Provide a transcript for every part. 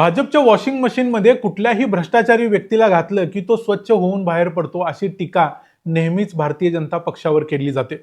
भाजपच्या वॉशिंग मशीनमध्ये कुठल्याही भ्रष्टाचारी व्यक्तीला घातलं की तो स्वच्छ होऊन बाहेर पडतो अशी टीका नेहमीच भारतीय जनता पक्षावर केली जाते.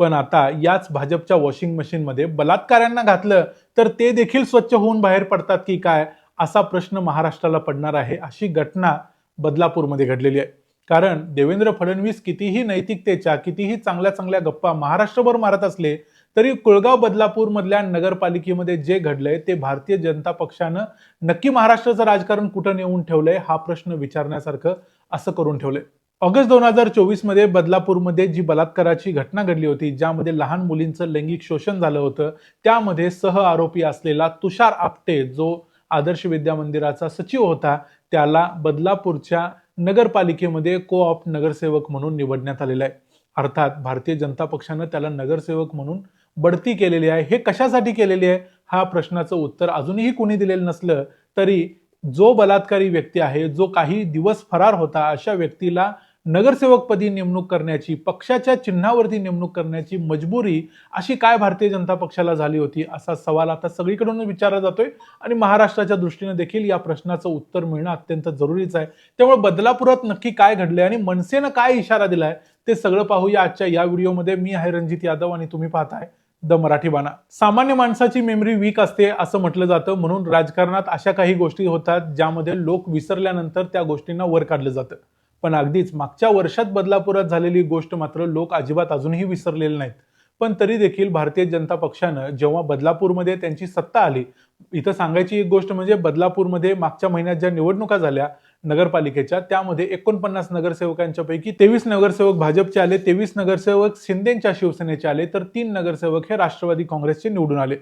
पण आता याच भाजपच्या वॉशिंग मशीनमध्ये बलात्कारांना घातलं तर ते देखील स्वच्छ होऊन बाहेर पडतात की काय असा प्रश्न महाराष्ट्राला पडणार आहे अशी घटना बदलापूरमध्ये घडलेली आहे. कारण देवेंद्र फडणवीस कितीही नैतिकतेच्या कितीही चांगल्या चांगल्या गप्पा महाराष्ट्रभर मारत असले तरी कुळगाव बदलापूरमधल्या नगरपालिकेमध्ये जे घडलंय ते भारतीय जनता पक्षानं नक्की महाराष्ट्राचं राजकारण कुठं नेऊन ठेवलंय हा प्रश्न विचारण्यासारखं असं करून ठेवलंय. ऑगस्ट दोन हजार चोवीसमध्ये बदलापूरमध्ये जी बलात्काराची घटना घडली होती ज्यामध्ये लहान मुलींचं लैंगिक शोषण झालं होतं त्यामध्ये सह आरोपी असलेला तुषार आपटे जो आदर्श विद्या मंदिराचा सचिव होता त्याला बदलापूरच्या नगरपालिकेमध्ये को ऑप नगरसेवक म्हणून निवडण्यात आलेला आहे. अर्थात भारतीय जनता पक्षानं त्याला नगरसेवक म्हणून बढती केलेली आहे. हे कशासाठी केलेली आहे? हा प्रश्नाचं उत्तर अजूनही कोणी दिलेलं नसलं तरी जो बलात्कारी व्यक्ती आहे जो काही दिवस फरार होता अशा व्यक्तीला नगरसेवकपदी नेमणूक करण्याची पक्षाच्या चिन्हावरती नेमणूक करण्याची मजबुरी अशी काय भारतीय जनता पक्षाला झाली होती असा सवाल आता सगळीकडून विचारला जातोय आणि महाराष्ट्राच्या दृष्टीने देखील या प्रश्नाचं उत्तर मिळणं अत्यंत जरुरीचं आहे. त्यामुळे बदलापुरात नक्की काय घडलंय आणि मनसेनं काय इशारा दिलाय ते सगळं पाहूया आजच्या या व्हिडिओमध्ये. मी आहे रणजित यादव आणि तुम्ही पाहताय द मराठी बाणा. सामान्य माणसाची मेमरी वीक असते असं म्हटलं जातं. म्हणून राजकारणात अशा काही गोष्टी होतात ज्यामध्ये लोक विसरल्यानंतर त्या गोष्टींना वर काढलं जातं. पण अगदीच मागच्या वर्षात बदलापुरात झालेली गोष्ट मात्र लोक अजिबात अजूनही विसरलेले नाहीत. पण तरी देखील भारतीय जनता पक्षानं जेव्हा बदलापूरमध्ये त्यांची सत्ता आली इथं सांगायची एक गोष्ट म्हणजे बदलापूरमध्ये मागच्या महिन्यात ज्या निवडणुका झाल्या नगरपालिकेच्या त्यामध्ये एकोणपन्नास नगरसेवकांच्या पैकी तेवीस नगरसेवक भाजपचे आले तेवीस नगरसेवक शिंदेच्या शिवसेनेचे आले तर तीन नगरसेवक हे राष्ट्रवादी काँग्रेसचे निवडून आले.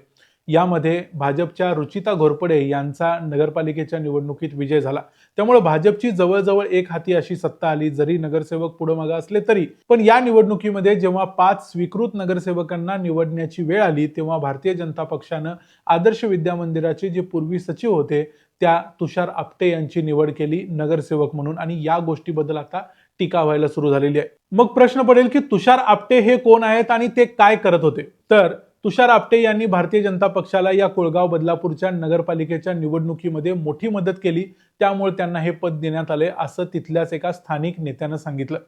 यामध्ये भाजपच्या रुचिता घोरपडे यांचा नगरपालिकेच्या निवडणुकीत विजय झाला. त्यामुळे भाजपची जवळजवळ एक हाती अशी सत्ता आली. जरी नगरसेवक पुढे मागे असले तरी. पण या निवडणुकीमध्ये जेव्हा पाच स्वीकृत नगरसेवकांना निवडण्याची वेळ आली तेव्हा भारतीय जनता पक्षानं आदर्श विद्या मंदिराचे जे पूर्वी सचिव होते त्या तुषार आपटे यांची निवड केली नगरसेवक म्हणून. आणि या गोष्टीबद्दल आता टीका व्हायला सुरू झालेली आहे. मग प्रश्न पडेल की तुषार आपटे हे कोण आहेत आणि ते काय करत होते? तर तुषार आपटे यांनी भारतीय जनता पक्षाला या कोळगाव बदलापूरच्या नगरपालिकेच्या निवडणुकीमध्ये मोठी मदत केली. त्यामुळे त्यांना हे पद देण्यात आले असं तिथल्याच एका स्थानिक नेत्यानं सांगितलं.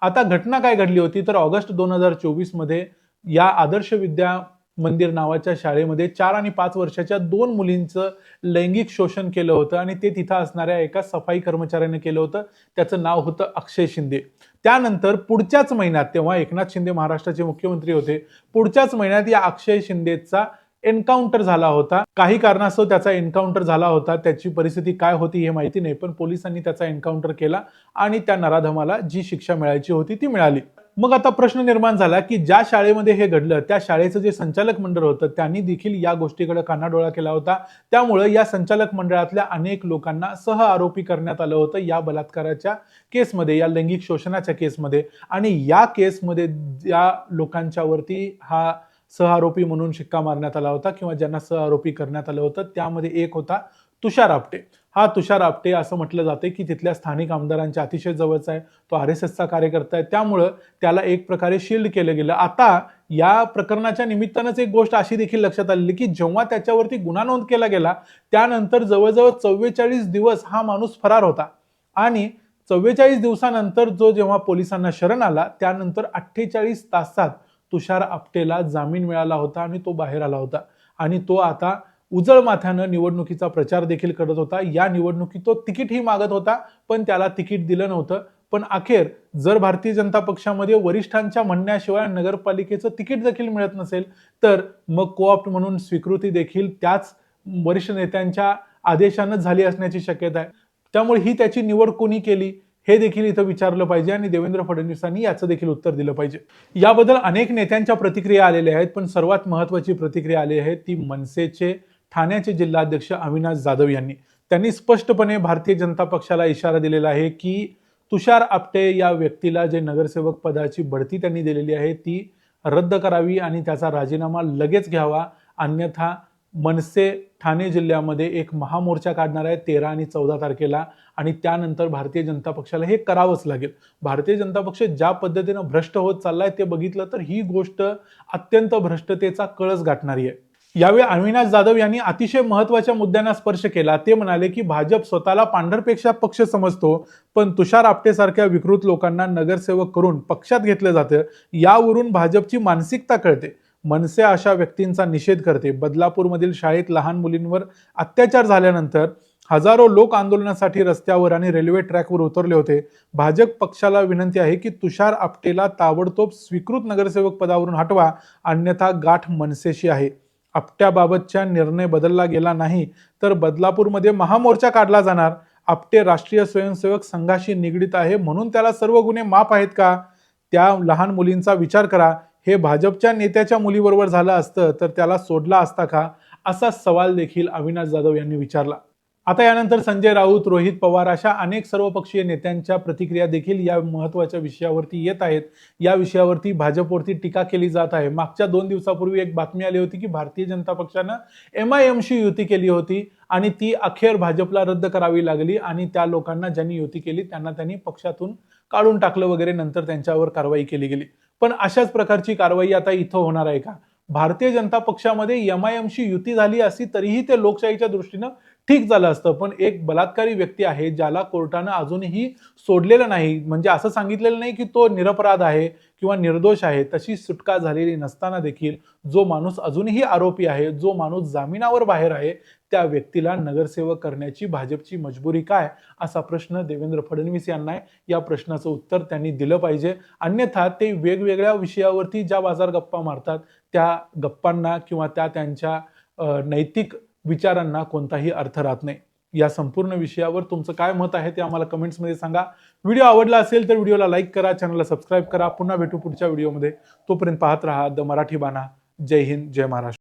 आता घटना काय घडली होती? तर ऑगस्ट दोन हजार चोवीसमध्ये या आदर्श विद्या मंदिर नावाच्या शाळेमध्ये चार आणि पाच वर्षाच्या दोन मुलींचं लैंगिक शोषण केलं होतं आणि ते तिथं असणाऱ्या एका सफाई कर्मचाऱ्याने केलं होतं. त्याचं नाव होतं अक्षय शिंदे. त्यानंतर पुढच्याच महिन्यात तेव्हा एकनाथ शिंदे महाराष्ट्राचे मुख्यमंत्री होते पुढच्याच महिन्यात या अक्षय शिंदेचा एन्काउंटर झाला होता. काही कारणास्तव त्याचा एन्काउंटर झाला होता. त्याची परिस्थिती काय होती हे माहिती नाही पण पोलिसांनी त्याचा एन्काउंटर केला आणि त्या नराधमाला जी शिक्षा मिळायची होती ती मिळाली. मग आता प्रश्न निर्माण झाला की ज्या शाळेमध्ये हे घडलं त्या शाळेचं जे संचालक मंडळ होतं त्यांनी देखील या गोष्टीकडे कानाडोळा केला होता. त्यामुळे या संचालक मंडळातल्या अनेक लोकांना सह आरोपी करण्यात आलं होतं या बलात्काराच्या केसमध्ये या लैंगिक शोषणाच्या केसमध्ये. आणि या केसमध्ये ज्या लोकांच्यावरती हा सह आरोपी म्हणून शिक्का मारण्यात आला होता किंवा ज्यांना सह आरोपी करण्यात आलं होतं त्यामध्ये एक होता तुषार आपटे. हा तुषार आपटे असं म्हटलं जाते की तिथल्या स्थानिक आमदारांच्या अतिशय जवळचा आहे. तो आर एस एसचा कार्यकर्ता आहे. त्यामुळं त्याला एक प्रकारे शिल्ड केलं गेलं. आता या प्रकरणाच्या निमित्तानंच एक गोष्ट अशी देखील लक्षात आलेली की जेव्हा त्याच्यावरती गुन्हा नोंद केला गेला त्यानंतर जवळजवळ चव्वेचाळीस दिवस हा माणूस फरार होता. आणि चव्वेचाळीस दिवसानंतर जो जेव्हा पोलिसांना शरण आला त्यानंतर अठ्ठेचाळीस तासात तुषार आपटेला जामीन मिळाला होता आणि तो बाहेर आला होता. आणि तो आता उजळ माथ्यानं निवडणुकीचा प्रचार देखील करत होता. या निवडणुकीत तो तिकीटही मागत होता पण त्याला तिकीट दिलं नव्हतं. पण अखेर जर भारतीय जनता पक्षामध्ये वरिष्ठांच्या म्हणण्याशिवाय नगरपालिकेचं तिकीट देखील मिळत नसेल तर मग कोऑप्ट म्हणून स्वीकृती देखील त्याच वरिष्ठ नेत्यांच्या आदेशानं झाली असण्याची शक्यता आहे. त्यामुळे ही त्याची निवड कोणी केली हे देखील इथं विचारलं पाहिजे आणि देवेंद्र फडणवीसांनी याचं देखील उत्तर दिलं पाहिजे. याबद्दल अनेक नेत्यांच्या प्रतिक्रिया आलेल्या आहेत पण सर्वात महत्वाची प्रतिक्रिया आली आहे ती मनसेचे ठाण्याचे जिल्हाध्यक्ष अविनाश जाधव यांनी. त्यांनी स्पष्टपणे भारतीय जनता पक्षाला इशारा दिलेला आहे की तुषार आपटे या व्यक्तीला जे नगरसेवक पदाची बढती त्यांनी दिलेली आहे ती रद्द करावी आणि त्याचा राजीनामा लगेच घ्यावा अन्यथा मनसे ठाणे जिल्ह्यामध्ये एक महामोर्चा काढणार आहे तेरा आणि चौदा तारखेला आणि त्यानंतर भारतीय जनता पक्षाला हे करावंच लागेल. भारतीय जनता पक्ष ज्या पद्धतीनं भ्रष्ट होत चाललाय ते बघितलं तर ही गोष्ट अत्यंत भ्रष्टतेचा कळस गाठणारी आहे. यावेळी अविनाश जाधव यांनी अतिशय महत्त्वाच्या मुद्द्यांना स्पर्श केला. ते म्हणाले की भाजप स्वतःला पांढरपेक्षा पक्ष समजतो पण तुषार आपटेसारख्या विकृत लोकांना नगरसेवक करून पक्षात घेतलं जातं यावरून भाजपची मानसिकता कळते. मनसे अशा व्यक्तींचा निषेध करते. बदलापूरमधील शाळेत लहान मुलींवर अत्याचार झाल्यानंतर हजारो लोक आंदोलनासाठी रस्त्यावर आणि रेल्वे ट्रॅकवर उतरले होते. भाजप पक्षाला विनंती आहे की तुषार आपटेला ताबडतोब स्वीकृत नगरसेवक पदावरून हटवा अन्यथा गाठ मनसेशी आहे. आपट्याबाबतचा निर्णय बदलला गेला नाही तर बदलापूरमध्ये महामोर्चा काढला जाणार. आपटे राष्ट्रीय स्वयंसेवक संघाशी निगडीत आहे म्हणून त्याला सर्व गुन्हे माफ आहेत का? त्या लहान मुलींचा विचार करा. हे भाजपच्या नेत्याच्या मुलीबरोबर झालं असतं तर त्याला सोडला असता का? असा सवाल देखील अविनाश जाधव यांनी विचारला. आता यानंतर संजय राऊत रोहित पवार अशा अनेक सर्वपक्षीय नेत्यांच्या प्रतिक्रिया देखील या महत्त्वाच्या विषयावरती येत आहेत. या विषयावरती भाजपवरती टीका केली जात आहे. मागच्या दोन दिवसापूर्वी एक बातमी आली होती की भारतीय जनता पक्षानं एम आय एमशी युती केली होती आणि ती अखेर भाजपला रद्द करावी लागली आणि त्या लोकांना ज्यांनी युती केली त्यांना त्यांनी पक्षातून काढून टाकलं वगैरे नंतर त्यांच्यावर कारवाई केली गेली. पण अशाच प्रकारची कारवाई आता इथं होणार आहे का? भारतीय जनता पक्षामध्ये एम आय एमशी युती झाली असती तरीही ते लोकशाहीच्या दृष्टीनं ठीक झालं असतं. पण एक बलात्कारी व्यक्ती आहे ज्याला कोर्टानं अजूनही सोडलेलं नाही. म्हणजे असं सांगितलेलं नाही की तो निरपराध आहे किंवा निर्दोष आहे. तशी सुटका झालेली नसताना देखील जो माणूस अजूनही आरोपी आहे जो माणूस जामिनावर बाहेर आहे त्या व्यक्तीला नगरसेवक करण्याची भाजपची मजबुरी काय? असा प्रश्न देवेंद्र फडणवीस यांना आहे. या प्रश्नाचं उत्तर त्यांनी दिलं पाहिजे. अन्यथा ते वेगवेगळ्या विषयावरती ज्या बाजार गप्पा मारतात त्या गप्पांना किंवा त्या त्यांच्या नैतिक विचारांना कोणताही अर्थ राहत नाही. या संपूर्ण विषयावर तुमचं काय मत आहे ते आम्हाला कमेंट्समध्ये सांगा. व्हिडिओ आवडला असेल तर व्हिडिओला लाईक करा चॅनलला सबस्क्राईब करा. पुन्हा भेटू पुढच्या व्हिडिओमध्ये. तोपर्यंत पाहत राहा द मराठी बाणा. जय हिंद जय महाराष्ट्र.